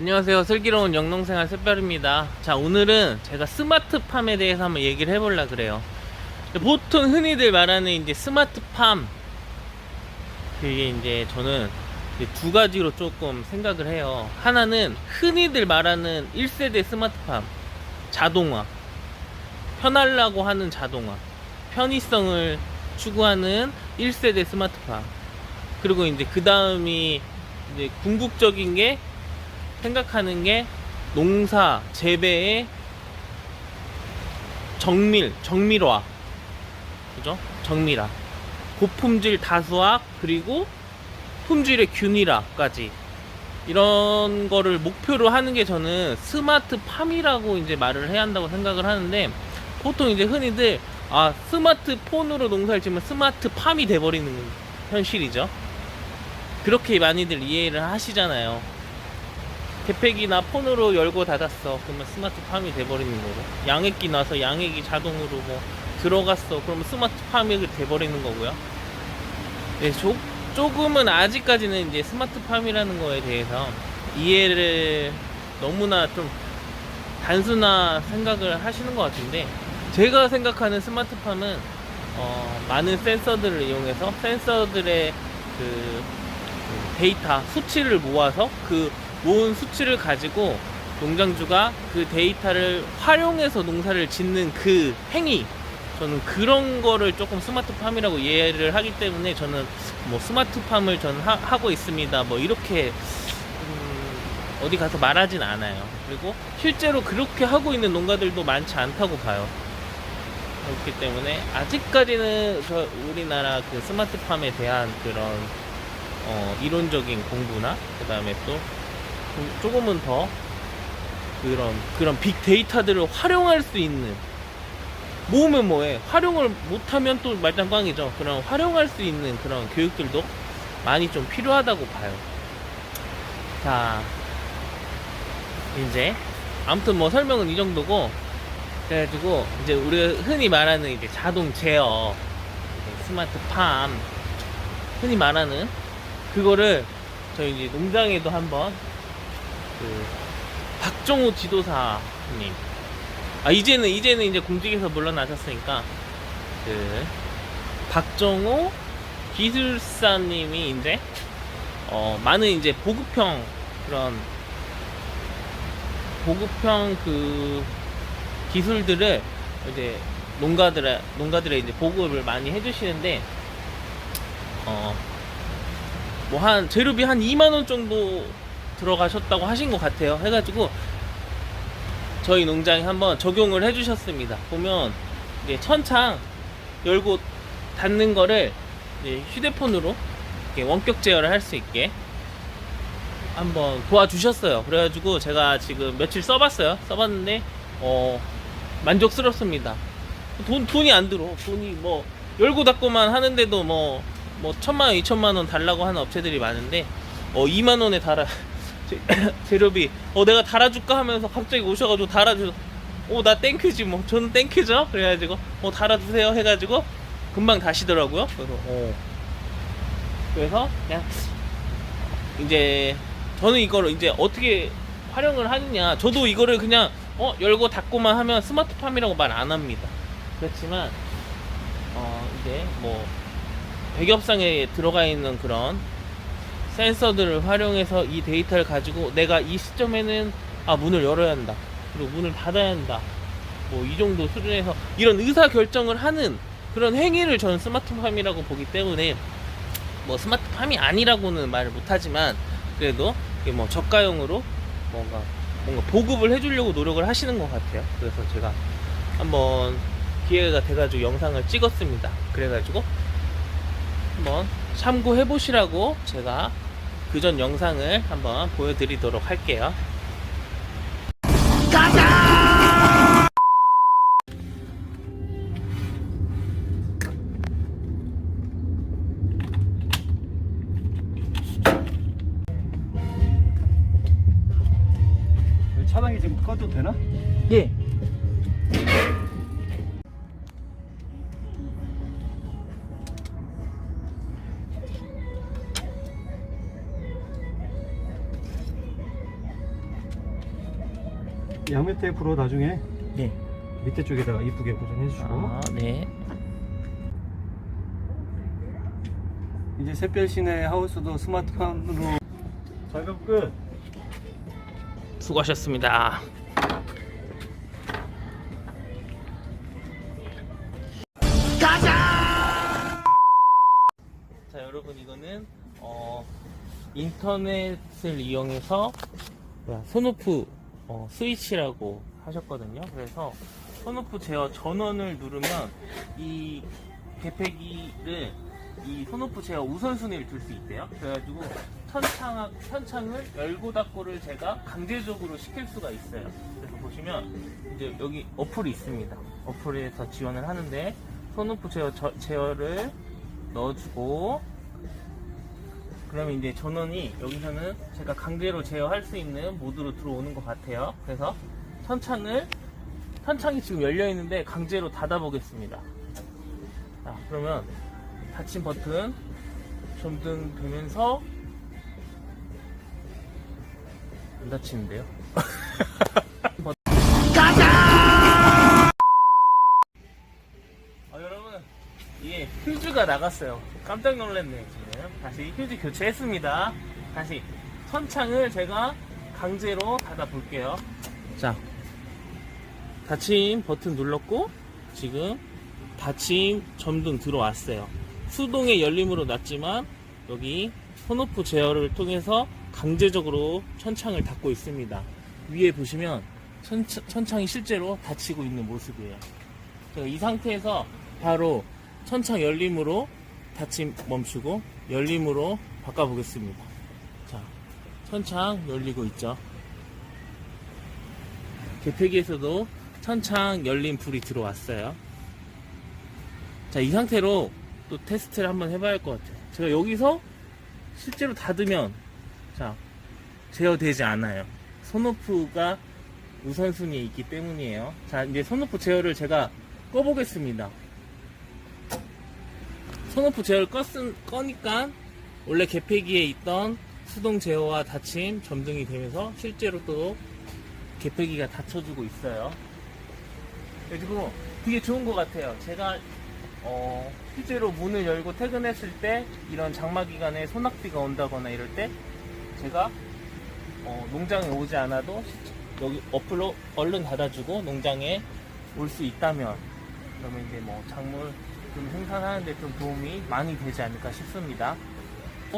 안녕하세요. 슬기로운 영농생활 샛별입니다. 자, 오늘은 제가 스마트팜에 대해서 한번 얘기를 해보려 그래요. 보통 흔히들 말하는 이제 스마트팜, 그게 이제 저는 이제 두 가지로 조금 생각을 해요. 하나는 흔히들 말하는 1세대 스마트팜, 자동화. 편하려고 하는 자동화. 편의성을 추구하는 1세대 스마트팜. 그리고 이제 그 다음이 이제 궁극적인 게 생각하는 게 농사 재배의 정밀 정밀화. 그죠? 정밀화. 고품질 다수화 그리고 품질의 균일화까지. 이런 거를 목표로 하는 게 저는 스마트 팜이라고 이제 말을 해야 한다고 생각을 하는데 보통 이제 흔히들 아 스마트폰으로 농사를 지으면 스마트 팜이 돼버리는 현실이죠. 그렇게 많이들 이해를 하시잖아요 개팩이나 폰으로 열고 닫았어. 그러면 스마트 팜이 돼버리는 거고. 양액기 나서 양액이 자동으로 뭐 들어갔어. 그러면 스마트 팜이 돼버리는 거고요. 네, 조, 조금은 아직까지는 이제 스마트 팜이라는 거에 대해서 이해를 너무나 좀 단순한 생각을 하시는 것 같은데 제가 생각하는 스마트 팜은 어, 많은 센서들을 이용해서 센서들의 그, 그 데이터 수치를 모아서 그 모은 수치를 가지고 농장주가 그 데이터를 활용해서 농사를 짓는 그 행위 저는 그런 거를 조금 스마트팜이라고 이해를 하기 때문에 저는 뭐 스마트팜을 저는 하, 고 있습니다. 뭐 이렇게 음, 어디 가서 말하진 않아요. 그리고 실제로 그렇게 하고 있는 농가들도 많지 않다고 봐요. 그렇기 때문에 아직까지는 저 우리나라 그 스마트팜에 대한 그런 어, 이론적인 공부나 그 다음에 또 좀- 조금은 더 그런 그런 빅데이터들을 활용할 수 있는 모으면 뭐해 활용을 못하면 또 말짱꽝이죠. 그런 활용할 수 있는 그런 교육들도 많이 좀 필요하다고 봐요. 자 이제 아무튼 뭐 설명은 이 정도고 그래가지고 이제 우리가 흔히 말하는 이제 자동 제어 이제 스마트 팜 흔히 말하는 그거를 저희 이제 농장에도 한번 그 박정우 지도사님. 아 이제는 이제는 이제 공직에서 물러나셨으니까 그 박정우 기술사님이 이제 어 많은 이제 보급형 그런 보급형 그 기술들을 이제 농가들의 농가들의 이제 보급을 많이 해주시는데 어 뭐 한 재료비 한 2만 원 정도 들어가셨다고 하신 것 같아요. 해가지고 저희 농장에 한번 적용을 해주셨습니다. 보면 천창 열고 닫는 거를 휴대폰으로 원격 제어를 할 수 있게 한번 도와주셨어요. 그래가지고 제가 지금 며칠 써봤어요. 써봤는데 어 만족스럽습니다. 돈 돈이 안 들어. 돈이 뭐 열고 닫고만 하는데도 뭐뭐 천만 원, 이천만 원 달라고 하는 업체들이 많은데 어 2만 원에 달아 제- 재 료비. 어 내가 달아줄까 하면서 갑자기 오셔가지고 달아줘 어나 땡큐지 뭐. 저는 땡큐죠? 그래가지고 어 달아주세요 해가지고 금방 다시더라고요. 그래서 어. 그래서 그냥 이제 저는 이거를 이제 어떻게 활용을 하느냐. 저도 이거를 그냥 어 열고 닫고만 하면 스마트팜이라고 말 안 합니다. 그렇지만 어 이제 뭐 배겹상에 들어가 있는 그런 센서들을 활용해서 이 데이터를 가지고 내가 이 시점에는 아 문을 열어야 한다. 그리고 문을 닫아야 한다. 뭐 이 정도 수준에서 이런 의사 결정을 하는 그런 행위를 저는 스마트팜이라고 보기 때문에 뭐 스마트팜이 아니라고는 말을 못하지만 그래도 뭐 저가형으로 뭔가 뭔가 보급을 해주려고 노력을 하시는 것 같아요. 그래서 제가 한번 기회가 돼가지고 영상을 찍었습니다. 그래가지고 한번 참고해 보시라고 제가 그 전 영상을 한번 보여드리도록 할게요. 차량이 지금 꺼도 되나? 예. 양면 테이프로 나중에 네. 밑에 쪽에다가 이쁘게 고정해 주시고 아, 네. 이제 샛별 시내 하우스도 스마트폰으로 작업 끝. 수고하셨습니다. 자, 여러분 이거는 어, 인터넷을 이용해서 뭐야, 손오프 어, 스위치라고 하셨거든요. 그래서 손오프 제어 전원을 누르면 이 개폐기를 이 손오프 제어 우선순위를 둘 수 있대요. 그래가지고 천창, 천창을 열고 닫고를 제가 강제적으로 시킬 수가 있어요. 그래서 보시면 이제 여기 어플이 있습니다. 어플에서 지원을 하는데 손오프 제어 저- 제어를 넣어주고 그러면 이제 전원이 여기서는 제가 강제로 제어할 수 있는 모드로 들어오는 것 같아요. 그래서 천창을 천창이 지금 열려 있는데 강제로 닫아 보겠습니다. 자, 그러면 닫힌 버튼 점등 되면서 안 닫히는데요. 아, 여러분, 이게 휴즈가 나갔어요. 깜짝 놀랐네요, 지금. 다시 휴즈 교체했습니다. 다시 선창을 제가 강제로 닫아 볼게요. 자, 닫힘 버튼 눌렀고, 지금 닫힘 점등 들어왔어요. 수동의 열림으로 놨지만, 여기 손오프 제어를 통해서 강제적으로 천창을 닫고 있습니다. 위에 보시면 천, 천창이 실제로 닫히고 있는 모습이에요. 이 상태에서 바로 천창 열림으로 닫힘 멈추고 열림으로 바꿔보겠습니다. 자, 천창 열리고 있죠. 개폐기에서도 천창 열림 불이 들어왔어요. 자, 이 상태로 또 테스트를 한번 해봐야 할 것 같아요. 제가 여기서 실제로 닫으면 자, 제어되지 않아요. 손오프가 우선순위에 있기 때문이에요. 자, 이제 손오프 제어를 제가 꺼보겠습니다. 손오프 제어를 껐은, 꺼니까 원래 개폐기에 있던 수동 제어와 닫힘, 점등이 되면서 실제로 또 개폐기가 닫혀주고 있어요. 그리고 되게 좋은 것 같아요. 제가 어, 실제로 문을 열고 퇴근했을 때 이런 장마 기간에 소낙비가 온다거나 이럴 때 제가 어, 농장에 오지 않아도 여기 어플로 얼른 닫아주고 농장에 올 수 있다면 그러면 이제 뭐 작물 좀 생산하는데 좀 도움이 많이 되지 않을까 싶습니다.